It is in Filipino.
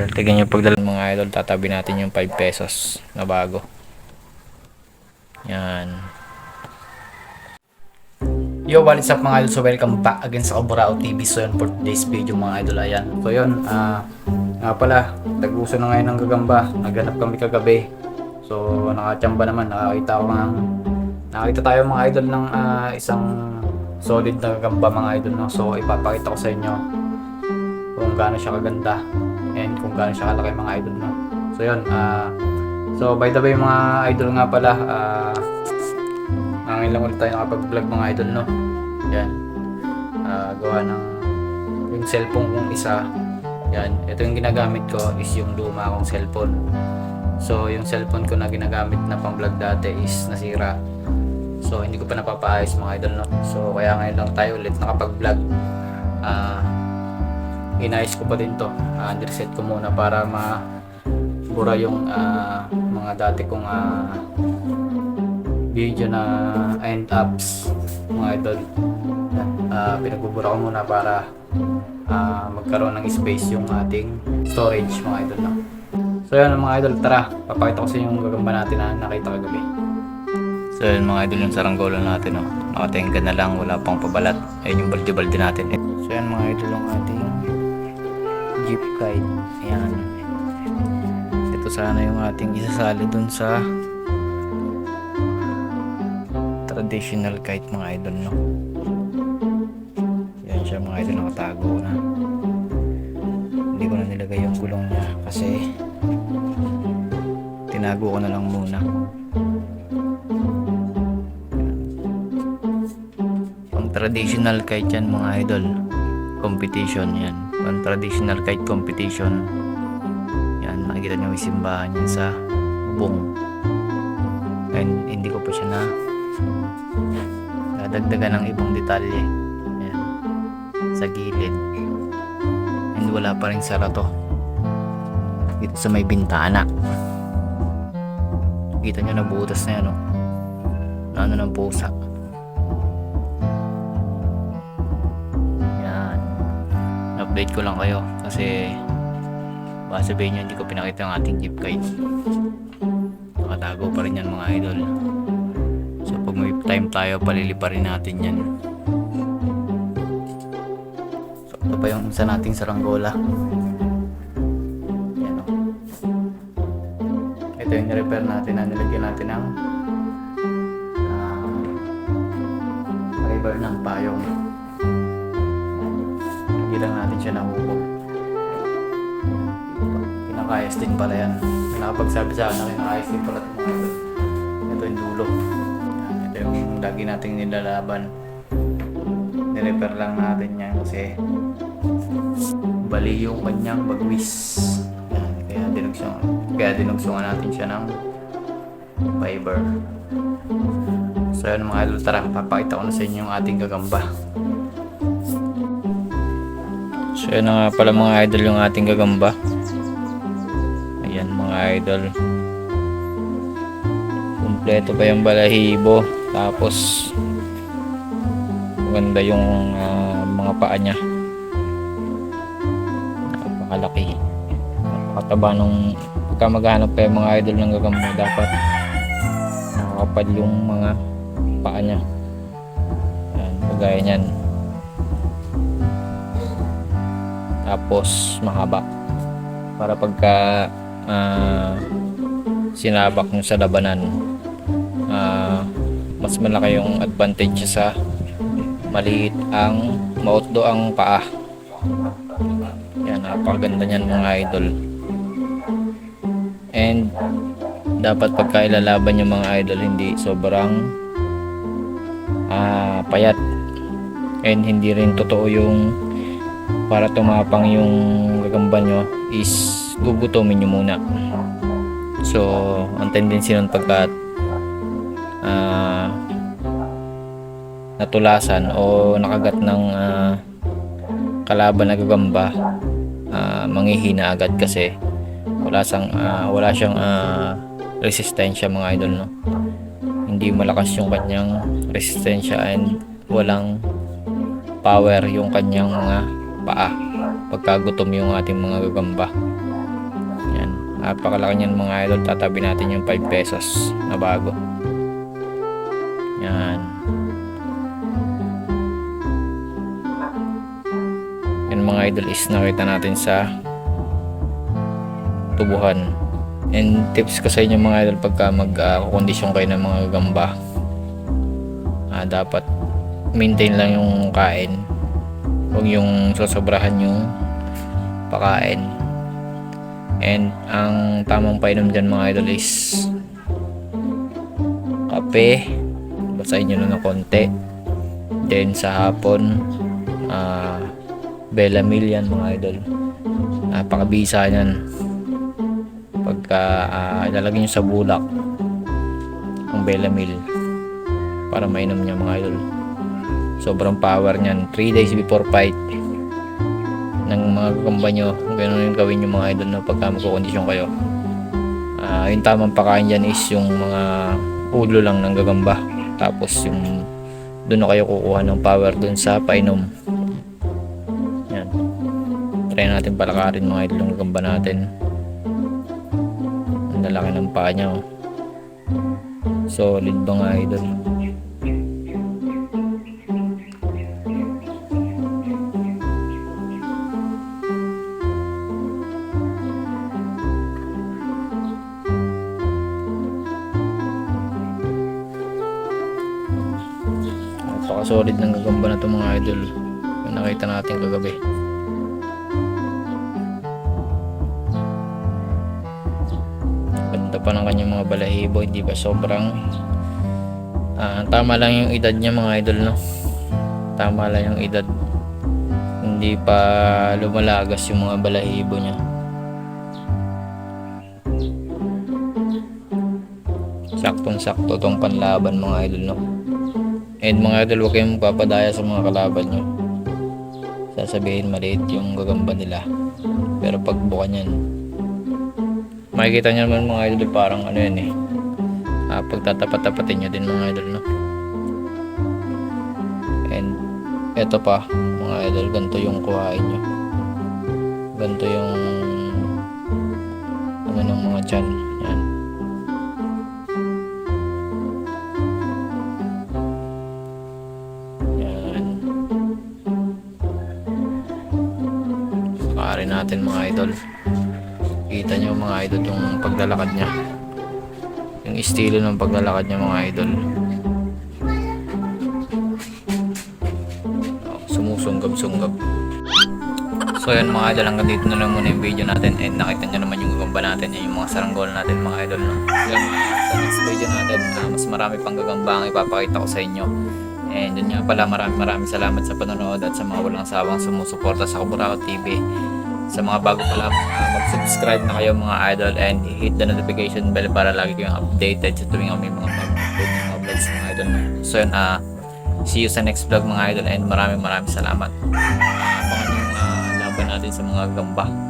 idol. Tignan nyo pagdala mga idol. Tatabi natin yung 5 pesos na bago. Yan. Yo, what is up mga idol? So welcome back again sa Kaburao TV. So yun for today's video mga idol. Ayan. So yun, ah nga pala, taguso na ngayon ng gagamba. Naghanap kami kagabi. So nakachamba naman, nakakita ko ng nakakita tayo mga idol ng ah, isang solid na gagamba mga idol. No? So ipapakita ko sa inyo kung gaano siya kaganda and kung gaano siya kalaki mga idol. No? So yun, ah so by the way mga idol nga pala, ah ngayon lang ulit tayo nakapag-vlog mga idol, no? Yan. Ah, gawa ng yung cellphone kong isa. Yan. Ito yung ginagamit ko is yung luma kong cellphone. So, yung cellphone ko na ginagamit na pang vlog dati is nasira. So, hindi ko pa napapaayos mga idol, no? So, kaya ngayon lang tayo ulit nakapag-vlog. Ah, inayos ko pa din to. Ah, reset ko muna para ma bura yung ah, mga dati kong ah, video na end ups mga idol uh, pinagbubura ko muna para ah, magkaroon ng space yung ating storage mga idol no? so yun mga idol tara papakita ko sa inyo yung gagamba natin na nakita kagabi So yun mga idol yung saranggola natin. Oh. Nakatenga na lang. Wala pang pabalat. Ayun yung balde-balde natin. So yan mga idol yung ating jeep guide. Ayan. Ito sana yung ating isasali dun sa traditional kite mga idol no. Yan siya mga idol nakatago na. Hindi ko na nilagay yung gulong niya kasi tinago ko na lang muna. Traditional kite yan mga idol. Competition yan. Pang traditional kite competition. Yan, makikita nyo yung simbahan yan sa bubong. And hindi ko pa siya na dadagdagan ng ibang detalye. Yan. Sa gilid. And wala pa rin sara to. Dito sa may bintana. Kita nyo na butas na yan, no? Na ano ng pusa. Update ko lang kayo kasi baka sabihin nyo hindi ko pinakita ang ating jeep guide. Nakatago pa rin yan mga idol. So pag may time tayo, palili pa rin natin yan. So ito pa yung isa nating saranggola. Yan o. Ito yung repair natin na nilagyan natin ng uh, fiber ng payong. Lang natin siya nahubog. Kinakayas din pala yan. Nakapagsabi sa akin, kinakayas din pala ito. Ito yung dulo. Ito yung lagi nating nilalaban. Nirepair lang natin yan kasi bali yung kanyang bagwis. Kaya dinugsong, kaya dinugsungan natin siya ng fiber. So yun mga idol, tara, papakita ko na sa inyo yung ating gagamba. So na nga pala mga idol yung ating gagamba. Ayan mga idol. Kompleto pa yung balahibo. Tapos maganda yung ah, mga paa niya. Napakalaki. Napakataba nung pagka maghanap kayo mga idol ng gagamba dapat nakakapad yung mga paa niya. Ayan, kagaya niyan. Tapos mahaba. Para pagka ah, sinabak nyo sa labanan ah, mas malaki yung advantage sa maliit ang mautdo ang paa. Yan napakaganda niyan mga idol. And dapat pagka ilalaban yung mga idol hindi sobrang ah, payat. And hindi rin totoo yung para tumapang yung gagamba nyo is gugutomin nyo muna. So ang tendency nun pagka ah, natulasan o nakagat ng ah, kalaban na gagamba ah, manghihina agad kasi wala sang ah, wala siyang ah, resistensya mga idol no? Hindi malakas yung kanyang resistensya and walang power yung kanyang mga paa pagka gutom yung ating mga gagamba Napakalaki niyan mga idol. Tatabi natin yung 5 pesos na bago. Yan. Yan mga idol is nakita natin sa tubuhan. And tips ko sa inyo mga idol pagka mag-kondisyon kayo ng mga gamba. ah, dapat maintain lang yung kain. Huwag yung sosobrahan yung pakain. And ang tamang painom dyan mga idol is kape. Basahin nyo lang ng konti. Then sa hapon, ah Belamil yan mga idol. Napakabisa yan. Pagka uh, ilalagay nyo sa bulak ang Belamil para mainom niya mga idol. Sobrang power niyan. 3 days before fight ng mga gagamba nyo. Ganun yung gawin yung mga idol na pagka magkukondisyon kayo. Ah, yung tamang pakain dyan is yung mga ulo lang ng gagamba. Tapos yung doon na kayo kukuha ng power doon sa painom. Yan. Try natin palakarin mga idol yung gagamba natin. Ang lalaki ng paa niya. Oh. Solid ba nga idol? Napaka-solid ng gagamba na to mga idol. Yung nakita natin kagabi. Ganda pa ng kanyang mga balahibo, hindi ba sobrang ah, tama lang yung edad niya mga idol no. Tama lang yung edad. Hindi pa lumalagas yung mga balahibo niya. Saktong-sakto tong panlaban mga idol no. And mga idol, huwag kayong papadaya sa mga kalaban nyo. Sasabihin maliit yung gagamba nila. Pero pag bukan yan, makikita nyo naman mga idol parang ano yan eh. Ah, pagtatapat-tapatin nyo din mga idol, no? And eto pa, mga idol, ganito yung kuhain nyo. Ganito yung ano ng mga chan. Yan. Pakarin natin mga idol. Kita nyo mga idol yung paglalakad niya. Yung estilo ng paglalakad niya mga idol. Oh, Sumusunggab-sunggab. So yan mga idol, hanggang dito na lang muna yung video natin and nakita nyo naman yung gagamba natin, yung mga saranggol natin mga idol. No? Yan, sa next video natin, ah, mas marami pang gagamba ang ipapakita ko sa inyo. And yun nga pala, maraming maraming salamat sa panonood at sa mga walang sawang sumusuporta sa Kaburao TV. Sa mga bago pa lang, ah, mag-subscribe na kayo mga idol and hit the notification bell para lagi kayong updated sa tuwing may mga mag-upload mga vlogs mga idol. So yun, ah, see you sa next vlog mga idol and maraming maraming salamat. Ah, Abangan yung ah, laban natin sa mga gamba.